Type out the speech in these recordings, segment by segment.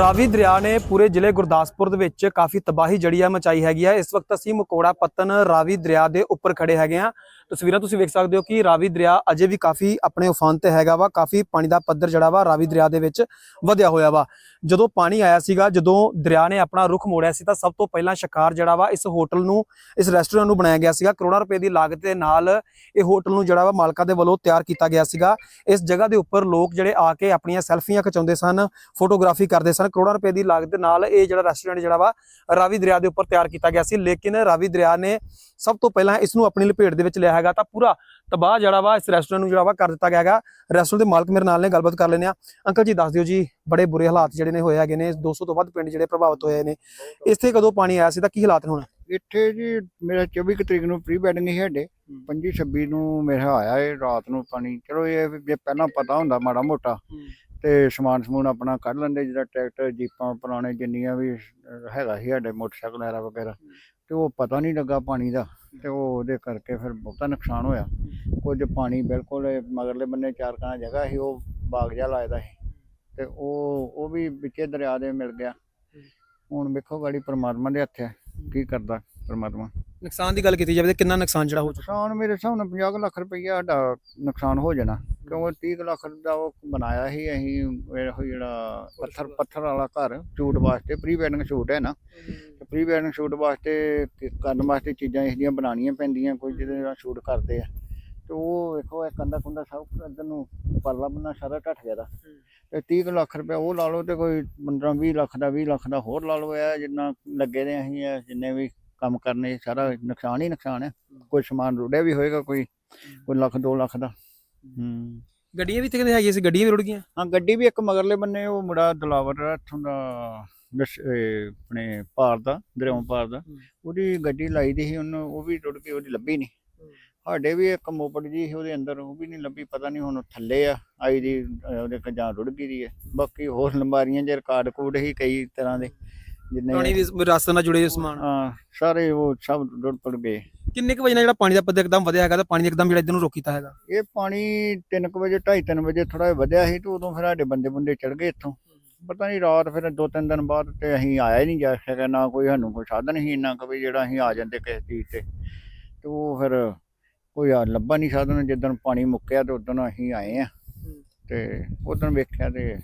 ਰਾਵੀ ਦਰਿਆ ਨੇ ਪੂਰੇ ਜ਼ਿਲ੍ਹੇ ਗੁਰਦਾਸਪੁਰ ਦੇ ਵਿੱਚ ਕਾਫੀ ਤਬਾਹੀ ਜੜੀ ਆ ਮਚਾਈ ਹੈਗੀ ਆ। ਇਸ ਵਕਤ ਅਸੀਂ ਮਕੋੜਾ ਪੱਤਨ ਰਾਵੀ ਦਰਿਆ ਦੇ ਉੱਪਰ ਖੜੇ ਹੈਗੇ ਆ। ਤਸਵੀਰਾਂ ਤੁਸੀਂ ਵੇਖ ਸਕਦੇ ਹੋ ਕਿ ਰਾਵੀ ਦਰਿਆ ਅਜੇ ਵੀ ਕਾਫੀ ਆਪਣੇ ਉਫਾਨ ਤੇ ਹੈਗਾ ਵਾ, ਕਾਫੀ ਪਾਣੀ ਦਾ ਪੱਧਰ ਜਿਹੜਾ ਵਾ ਰਾਵੀ ਦਰਿਆ ਦੇ ਵਿੱਚ ਵਧਿਆ ਹੋਇਆ ਵਾ। ਜਦੋਂ ਪਾਣੀ ਆਇਆ ਸੀਗਾ, ਜਦੋਂ ਦਰਿਆ ਨੇ ਆਪਣਾ ਰੁਖ ਮੋੜਿਆ ਸੀ ਤਾਂ ਸਭ ਤੋਂ ਪਹਿਲਾਂ ਸ਼ਿਕਾਰ ਜਿਹੜਾ ਵਾ ਇਸ ਹੋਟਲ ਨੂੰ, ਇਸ ਰੈਸਟੋਰੈਂਟ ਨੂੰ ਬਣਾਇਆ ਗਿਆ ਸੀਗਾ। ਕਰੋੜਾਂ ਰੁਪਏ ਦੀ ਲਾਗਤ ਦੇ ਨਾਲ ਇਹ ਹੋਟਲ ਨੂੰ ਜਿਹੜਾ ਵਾ ਮਾਲਕਾਂ ਦੇ ਵੱਲੋਂ ਤਿਆਰ ਕੀਤਾ ਗਿਆ ਸੀਗਾ। ਇਸ ਜਗ੍ਹਾ ਦੇ ਉੱਪਰ ਲੋਕ ਜਿਹੜੇ ਆ ਕੇ ਆਪਣੀਆਂ ਸੈਲਫੀਆਂ ਖਿਚਾਉਂਦੇ ਸਨ, ਫੋਟੋਗ੍ਰਾਫੀ ਕਰਦੇ ਸਨ। ਕਰੋੜਾਂ ਰੁਪਏ ਦੀ ਲਾਗਤ ਦੇ ਨਾਲ ਇਹ ਜਿਹੜਾ ਰੈਸਟੋਰੈਂਟ ਜਿਹੜਾ ਵਾ ਰਾਵੀ ਦਰਿਆ ਦੇ ਉੱਪਰ ਤਿਆਰ ਕੀਤਾ ਗਿਆ ਸੀ। ਲੇਕਿਨ ਰਾਵੀ ਦਰਿਆ ਨੇ ਸਭ ਤੋਂ ਪਹਿਲਾਂ ਇਸ ਨੂੰ ਆਪਣੀ ਲਪੇਟ ਦੇ ਵਿੱਚ ਲਿਆ ਹੈਗਾ ਤਾਂ ਪੂਰਾ ਤਬਾਹ ਜਿਹੜਾ ਵਾ ਇਸ ਰੈਸਟੋਰੈਂਟ ਨੂੰ ਜਿਹੜਾ ਵਾ ਕਰ ਦਿੱਤਾ ਗਿਆ ਹੈਗਾ। ਰੈਸਟੋਰੈਂਟ ਦੇ ਮਾਲਕ ਮੇਰੇ ਨਾਲ ਨੇ ਗੱਲਬਾਤ ਕਰ ਲੈਂਦੇ ਆ ਅੰਕਲ ਜੀ ਦੱਸ ਦਿਓ ਜੀ ਬੜੇ ਬੁਰੇ ਹਾਲਾਤ ਜਿਹੜੇ ਨੇ ਹੋਏ ਹੈਗੇ ਨੇ। 200 ਤੋਂ ਵੱਧ ਪਿੰਡ ਜਿਹੜੇ ਪ੍ਰਭਾਵਿਤ ਹੋਏ ਨੇ। ਇੱਥੇ ਕਦੋਂ ਪਾਣੀ ਆਇਆ ਸੀ ਤਾਂ ਕੀ ਹਾਲਾਤ ਨੇ ਹੁਣ? ਇੱਥੇ ਜੀ ਮੇਰਾ 24 ਕੁ ਤਰੀਕ ਨੂੰ ਪ੍ਰੀ ਵੈਡਿੰਗ ਸੀ ਸਾਡੇ। 25 26 ਨੂੰ ਮੇਰਾ ਆਇਆ ਇਹ ਰਾਤ ਨੂੰ ਪਾਣੀ। ਚਲੋ ਇਹ ਜੇ ਪਹਿਲਾਂ ਪਤਾ ਹੁੰਦਾ ਮਾੜਾ ਮੋਟਾ। ਤੇ ਸਮਾਨ ਸਮੂਨ ਆਪਣਾ ਕੱਢ ਲੈਂਦੇ ਜਿਹੜਾ ਟਰੈਕਟਰ ਜੀਪਾਂ ਪੁਰਾਣੇ ਜਿੰਨੀਆਂ ਵੀ ਹੈਗਾ ਸੀ ਸਾਡੇ ਮੋਟਰਸਾਈਕਲ ਵਗੈਰਾ ਵਗੈਰਾ। ਤੇ ਉਹ ਪਤਾ ਨਹੀਂ ਲੱਗਾ ਪਾਣੀ ਦਾ। ਤੇ ਉਹ ਉਹਦੇ ਕਰਕੇ ਫਿਰ ਬਹੁਤਾ ਨੁਕਸਾਨ ਹੋਇਆ। ਕੁਝ ਪਾਣੀ ਬਿਲਕੁਲ ਮਗਰਲੇ ਬੰਨੇ ਚਾਰ ਕਾਂ ਜਗ੍ਹਾ ਸੀ ਉਹ ਬਾਗ ਜਿਹਾ ਲਾਇਦਾ ਸੀ। ਤੇ ਉਹ ਉਹ ਵੀ ਵਿੱਚੇ ਦਰਿਆ ਦੇ ਮਿਲ ਗਿਆ। ਹੁਣ ਵੇਖੋ ਗਾੜੀ ਪ੍ਰਮਾਤਮਾ ਦੇ ਹੱਥ ਹੈ ਕੀ ਕਰਦਾ ਪ੍ਰਮਾਤਮਾ। ਨੁਕਸਾਨ ਦੀ ਗੱਲ ਕੀਤੀ ਜਾਵੇ ਤਾਂ ਕਿੰਨਾ ਨੁਕਸਾਨ ਜਿਹੜਾ ਹੋ ਚੁੱਕਾ? ਨੁਕਸਾਨ ਮੇਰੇ ਹਿਸਾਬ ਨਾਲ 50 ਕੁ ਲੱਖ ਰੁਪਈਆ ਸਾਡਾ ਨੁਕਸਾਨ ਹੋ ਜਾਣਾ। ਕਿਉਂਕਿ 30 ਕੁ ਲੱਖ ਦਾ ਉਹ ਬਣਾਇਆ ਸੀ, ਅਸੀਂ ਇਹੋ ਜਿਹੜਾ ਪੱਥਰ ਪੱਥਰ ਵਾਲਾ ਘਰ ਸ਼ੂਟ ਵਾਸਤੇ ਪ੍ਰੀ ਵੈਡਿੰਗ ਸ਼ੂਟ ਹੈ ਨਾ। ਤੇ ਪ੍ਰੀ ਵੈਡਿੰਗ ਸ਼ੂਟ ਵਾਸਤੇ ਕ- ਕਰਨ ਵਾਸਤੇ ਚੀਜ਼ਾਂ ਇਹੋ ਜਿਹੀਆਂ ਬਣਾਉਣੀਆਂ ਪੈਂਦੀਆਂ, ਕੋਈ ਜਿਹਦੇ ਨਾਲ ਸ਼ੂਟ ਕਰਦੇ ਆ। ਤੇ ਉਹ ਵੇਖੋ, ਇਹ ਕੰਦਾ ਕੁੰਦਾ ਸਭ ਇੱਧਰ ਨੂੰ ਪਰਲਾ ਬੰਨਾ ਸਾਰਾ ਢੱਠ ਗਿਆ। ਦਾ ਤੇ 30 ਕੁ ਲੱਖ ਰੁਪਇਆ ਉਹ ਲਾ ਲਓ ਤੇ ਕੋਈ 15 20 ਲੱਖ ਦਾ 20 ਲੱਖ ਦਾ ਹੋਰ ਲਾ ਲਓ, ਇਹ ਜਿੰਨਾ ਲੱਗੇ ਨੇ ਅਸੀਂ, ਇਹ ਜਿੰਨੇ ਵੀ ਕੰਮ ਕਰਨੇ ਸਾਰਾ ਨੁਕਸਾਨ ਹੀ ਨੁਕਸਾਨ ਹੈ। ਕੋਈ ਸਮਾਨ ਰੁੜਿਆ ਵੀ ਹੋਏਗਾ ਕੋਈ ਕੋਈ ਲੱਖ 2 ਲੱਖ ਦਾ। ਹੂੰ। ਗੱਡੀਆਂ ਵੀ ਇੱਥੇ ਕਹਿੰਦੇ ਹੈਗੀਆਂ ਸੀ? ਗੱਡੀਆਂ ਵੀ ਰੁੜ ਗਈਆਂ? ਹਾਂ ਗੱਡੀ ਵੀ ਇੱਕ ਮਗਰਲੇ ਬੰਨੇ ਉਹ ਮੁੰਡਾ ਦਲਾਵਰ ਇੱਥੋਂ ਦਾ ਆਪਣੇ ਪਾਰ ਦਾ ਦਰਿਆਓਂ ਪਾਰ ਦਾ। ਉਹਦੀ ਗੱਡੀ ਲਾਈ ਦੀ ਸੀ ਉਹਨੂੰ ਉਹ ਵੀ ਰੁੜ ਕੇ ਉਹਦੀ ਲੱਭੀ ਨਹੀਂ। ਸਾਡੇ ਵੀ ਇੱਕ ਮੋਪੜ ਜੀ ਸੀ ਉਹਦੇ ਅੰਦਰ ਉਹ ਵੀ ਨਹੀਂ ਲੱਭੀ ਪਤਾ ਨਹੀਂ ਹੁਣ ਥੱਲੇ ਆ ਆਈ ਦੀ ਉਹਦੇ ਜਾਂ ਰੁੜ ਗਈ ਦੀ ਹੈ। ਬਾਕੀ ਹੋਰ ਲੰਬਾਰੀਆਂ ਜੇ ਰਿਕਾਰਡ ਕੋਡ ਹੀ ਕਈ ਤਰ੍ਹਾਂ ਦੇ। ਪਾਣੀ ਜਿੰਨੇ ਵੀ ਰਸਤੇ ਨਾਲ ਜੁੜੇ ਸਮਾਨ। ਹਾਂ ਸਾਰੇ ਉਹ ਸਭ ਰੁੜ ਤੁੜ ਗਏ। ਕਿੰਨੇ ਕੁ ਵਜੇ ਨਾਲ ਜਿਹੜਾ ਪਾਣੀ ਦਾ ਪੱਧਰ ਇੱਕਦਮ ਵਧਿਆ ਹੈਗਾ ਤਾਂ ਪਾਣੀ ਇੱਕਦਮ ਜਿਹੜਾ ਇੱਧਰ ਨੂੰ ਰੋਕ ਕੀਤਾ ਹੈਗਾ? ਇਹ ਪਾਣੀ 3 ਵਜੇ 2:30 ਵਜੇ ਥੋੜਾ ਜਿਹਾ ਵਧਿਆ ਸੀ ਤੇ ਉਦੋਂ ਫਿਰ ਸਾਡੇ ਬੰਦੇ ਬੰਦੇ ਚੜ ਗਏ ਇੱਥੋਂ। ਪਤਾ ਨਹੀਂ ਰਾਤ ਫਿਰ ਦੋ ਤਿੰਨ ਦਿਨ ਬਾਅਦ ਤੇ ਅਸੀਂ ਆਇਆ ਹੀ ਨਹੀਂ ਜਾ ਸਕਿਆ ਨਾ ਕੋਈ ਸਾਨੂੰ ਕੋਈ ਸਾਧਨ ਹੀ ਇੰਨਾ ਕਿ ਵੀ ਜਿਹੜਾ ਅਸੀਂ ਆ ਜਾਂਦੇ ਕਿਸੇ ਚੀਜ਼ ਤੇ। ਤੇ ਉਹ ਫਿਰ ਕੋਈ ਆ ਲੱਭਾ ਨਹੀਂ ਸਾਧਨ ਜਿੱਦਣ ਪਾਣੀ ਮੁੱਕਿਆ ਤੇ ਉਦੋਂ ਅਸੀਂ ਆਏ ਆ। ਤੇ ਉਦੋਂ ਵੇਖਿਆ ਤੇ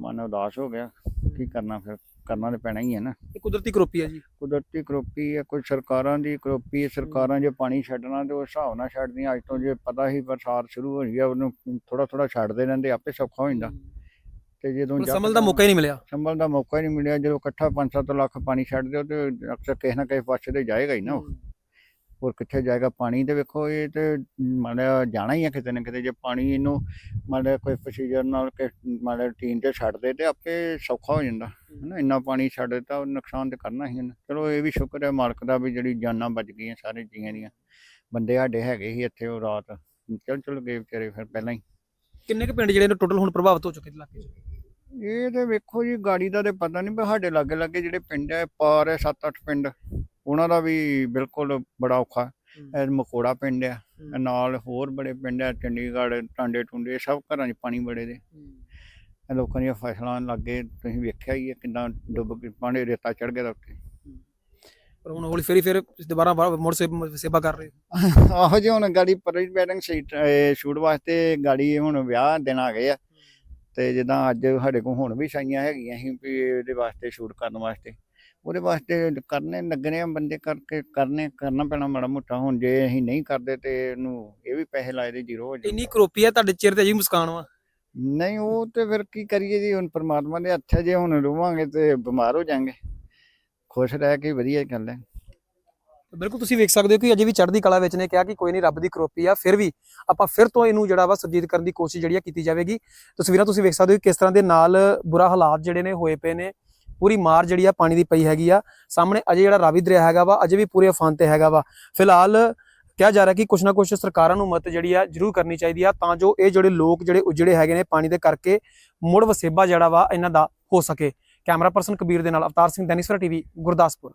ਮਨ ਉਦਾਸ ਹੋ ਗਿਆ ਕੀ ਕਰਨਾ ਫਿਰ। ਕਰਨਾ ਤੇ ਪੈਣਾ ਹੀ ਹੈ ਨਾ। ਇਹ ਕੁਦਰਤੀ ਕਰੋਪੀ ਹੈ ਜੀ। ਕੁਦਰਤੀ ਕਰੋਪੀ ਹੈ ਕੋਈ ਸਰਕਾਰਾਂ ਦੀ ਕਰੋਪੀ ਹੈ। ਸਰਕਾਰਾਂ ਜੇ ਪਾਣੀ ਛੱਡਣਾ ਤੇ ਉਸ ਹਿਸਾਬ ਨਾਲ ਛੱਡਦੀਆਂ। ਅੱਜ ਤੋਂ ਜੇ ਪਤਾ ਹੀ ਬਰਸਾਤ ਸ਼ੁਰੂ ਹੋ ਗਈ ਆ ਉਹਨੂੰ ਥੋੜਾ ਥੋੜਾ ਛੱਡਦੇ ਰਹਿੰਦੇ ਆਪੇ ਸੌਖਾ ਹੋ ਜਾਂਦਾ। ਤੇ ਜਦੋਂ ਸੰਭਲ ਦਾ ਮੌਕਾ ਹੀ ਨਹੀਂ ਮਿਲਿਆ। ਸੰਭਲ ਦਾ ਮੌਕਾ ਹੀ ਨਹੀਂ ਮਿਲਿਆ। ਜਦੋਂ ਇਕੱਠਾ 5-7 ਲੱਖ ਪਾਣੀ ਛੱਡ ਦਿਓ ਤੇ ਅਕਸਰ ਕਿਸੇ ਨਾ ਕਿਸੇ ਪਾਸੇ ਤੇ ਜਾਏਗਾ ਹੀ ਨਾ ਉਹ। ਹੋਰ ਕਿੱਥੇ ਜਾਏਗਾ? ਪਾਣੀ ਤੇ ਵੇਖੋ ਇਹ ਤੇ ਮਾੜਾ ਜਾਣਾ ਹੀ ਆ ਕਿਤੇ ਨਾ ਕਿਤੇ ਜੇ ਪਾਣੀ ਇਹਨੂੰ ਮਾੜਾ ਕੋਈ ਪ੍ਰੋਸੀਜਰ ਨਾਲ ਕਿ ਮਾੜਾ ਰੂਟੀਨ ਤੇ ਛੱਡ ਦੇ ਤੇ ਆਪੇ ਸੌਖਾ ਹੋ ਜਾਂਦਾ ਹਨਾ? ਇੰਨਾ ਪਾਣੀ ਛੱਡ ਦਿੱਤਾ ਨੁਕਸਾਨ ਤੇ ਕਰਨਾ ਹੀ ਇਹਨੇ। ਚਲੋ ਇਹ ਵੀ ਸ਼ੁਕਰ ਹੈ ਮਾਲਕ ਦਾ ਵੀ ਜਿਹੜੀ ਜਾਨਾਂ ਬਚ ਗਈਆਂ ਸਾਰੇ ਜੀਆਂ ਦੀਆਂ। ਬੰਦੇ ਸਾਡੇ ਹੈਗੇ ਸੀ ਇੱਥੇ ਉਹ ਰਾਤ। ਚਲ ਚਲ ਗਏ ਵਿਚਾਰੇ ਫਿਰ ਪਹਿਲਾਂ ਹੀ। ਕਿੰਨੇ ਕੁ ਪਿੰਡ ਜਿਹੜੇ ਨੇ ਟੋਟਲ ਹੁਣ ਪ੍ਰਭਾਵਿਤ ਹੋ ਚੁੱਕੇ ਇਲਾਕੇ 'ਚ? ਇਹ ਤੇ ਵੇਖੋ ਜੀ ਗਾੜੀ ਦਾ ਤੇ ਪਤਾ ਨਹੀਂ ਪਰ ਸਾਡੇ ਲਾਗੇ ਲਾਗੇ ਜਿਹੜੇ ਪਿੰਡ ਹੈ ਪਾਰ ਹੈ 7-8 ਪਿੰਡ। ਉਹਨਾਂ ਦਾ ਵੀ ਬਿਲਕੁਲ ਬੜਾ ਔਖਾ। ਇਹ ਮਕੋੜਾ ਪਿੰਡ ਆ ਨਾਲ ਹੋਰ ਬੜੇ ਪਿੰਡ ਆ ਚੰਡੀਗੜ੍ਹ ਟਾਂਡੇ ਟੁੰਡੇ ਸਭ ਘਰਾਂ 'ਚ ਪਾਣੀ ਬੜੇ ਦੇ। ਇਹ ਲੋਕਾਂ ਦੀਆਂ ਫਸਲਾਂ ਲੱਗੇ ਤੁਸੀਂ ਵੇਖਿਆ ਹੀ ਹੈ ਕਿੰਨਾ ਡੁੱਬ ਕੇ ਪਾਣੀ ਰੇਤਾ ਚੜ ਗਿਆ ਉੱਤੇ ਪਰ ਹੁਣ ਹੌਲੀ ਫੇਰੀ ਫਿਰ ਦੁਬਾਰਾ ਮੁੜ ਸੇ ਸੇਵਾ ਕਰ ਰਹੇ। ਆਹੋ ਜੀ ਹੁਣ ਗਾੜੀ ਪ੍ਰੀ ਵੈਡਿੰਗ ਸ਼ੀਟ ਸ਼ੂਟ ਵਾਸਤੇ ਗਾੜੀ ਹੁਣ ਵਿਆਹ ਦਿਨ ਆ ਗਏ ਆ। ਤੇ ਜਿੱਦਾਂ ਅੱਜ ਸਾਡੇ ਕੋਲ ਹੁਣ ਵੀ ਸਾਈਆਂ ਹੈਗੀਆਂ ਸੀ ਵੀ ਇਹਦੇ ਵਾਸਤੇ ਸ਼ੂਟ ਕਰਨ ਵਾਸਤੇ। ਉਹਦੇ ਵਾਸਤੇ ਕਰਨੇ ਲੱਗਣੇ ਆ ਬੰਦੇ ਕਰਕੇ ਕਰਨੇ ਕਰਨਾ ਪੈਣਾ ਮਾੜਾ ਮੋਟਾ। ਹੁਣ ਜੇ ਅਸੀਂ ਨਹੀਂ ਕਰਦੇ ਤੇ ਇਹਨੂੰ ਇਹ ਵੀ ਪੈਸੇ ਲਾਏ ਦੇ ਜ਼ੀਰੋ ਹੋ ਇੰਨੀ ਜਾਂਦੇ ਕਰੋਪੀ ਹੈ ਤੁਹਾਡੇ ਚਿਹਰੇ ਤੇ ਵੀ ਮੁਸਕਾਨ ਵਾ। ਨਹੀਂ ਉਹ ਤੇ ਫਿਰ ਕੀ ਕਰੀਏ ਜੀ ਹੁਣ ਪ੍ਰਮਾਤਮਾ ਦੇ ਹੱਥ ਹੈ ਜੇ ਹੁਣ ਰੋਵਾਂਗੇ ਤੇ ਬਿਮਾਰ ਹੋ ਜਾਾਂਗੇ। ਖੁਸ਼ ਰਹਿ ਕੇ ਵਧੀਆ ਗੱਲ ਹੈ। ਬਿਲਕੁਲ ਤੁਸੀਂ ਵੇਖ ਸਕਦੇ ਹੋ ਕਿ ਅਜੇ ਵੀ ਚੜ੍ਹਦੀ ਕਲਾ ਵਿੱਚ ਨੇ ਕਿਹਾ ਕਿ ਕੋਈ ਨਹੀਂ ਰੱਬ ਦੀ ਕਰੋਪੀ ਆ ਫਿਰ ਵੀ ਆਪਾਂ ਫਿਰ ਤੋਂ ਇਹਨੂੰ ਜਿਹੜਾ ਵਾ ਸੁਰਜੀਤ ਕਰਨ ਦੀ ਕੋਸ਼ਿਸ਼ ਜਿਹੜੀ ਆ ਕੀਤੀ ਜਾਵੇਗੀ। ਤਸਵੀਰਾਂ ਤੁਸੀਂ ਵੇਖ ਸਕਦੇ ਹੋ ਕਿ ਕਿਸ ਤਰ੍ਹਾਂ ਦੇ ਨਾਲ ਬੁਰਾ ਹਾਲਾਤ ਜਿਹੜੇ ਨੇ ਹੋਏ ਪਏ ਨੇ। ਪੂਰੀ ਮਾਰ ਜਿਹੜੀ ਆ ਪਾਣੀ ਦੀ ਪਈ ਹੈਗੀ ਆ। ਸਾਹਮਣੇ ਅਜੇ ਜਿਹੜਾ ਰਾਵੀ ਦਰਿਆ ਹੈਗਾ ਵਾ, ਅਜੇ ਵੀ ਪੂਰੇ ਅਫਾਨ ਤੇ ਹੈਗਾ ਵਾ। ਫਿਲਹਾਲ ਕਿਹਾ ਜਾ ਰਿਹਾ ਕਿ ਕੁਛ ਨਾ ਕੁਛ ਸਰਕਾਰਾਂ ਨੂੰ ਮਦਦ ਜਿਹੜੀ ਆ ਜ਼ਰੂਰ ਕਰਨੀ ਚਾਹੀਦੀ ਆ ਤਾਂ ਜੋ ਇਹ ਜਿਹੜੇ ਲੋਕ ਜਿਹੜੇ ਉਜੜੇ ਹੈਗੇ ਨੇ ਪਾਣੀ ਦੇ ਕਰਕੇ ਮੁੜ ਵਸੇਬਾ ਜਿਹੜਾ ਵਾ ਇਹਨਾਂ ਦਾ ਹੋ ਸਕੇ। ਕੈਮਰਾ ਪਰਸਨ ਕਬੀਰ ਦੇ ਨਾਲ ਅਵਤਾਰ ਸਿੰਘ ਦੈਨਿਸਵਰਾ ਟੀਵੀ, ਗੁਰਦਾਸਪੁਰ।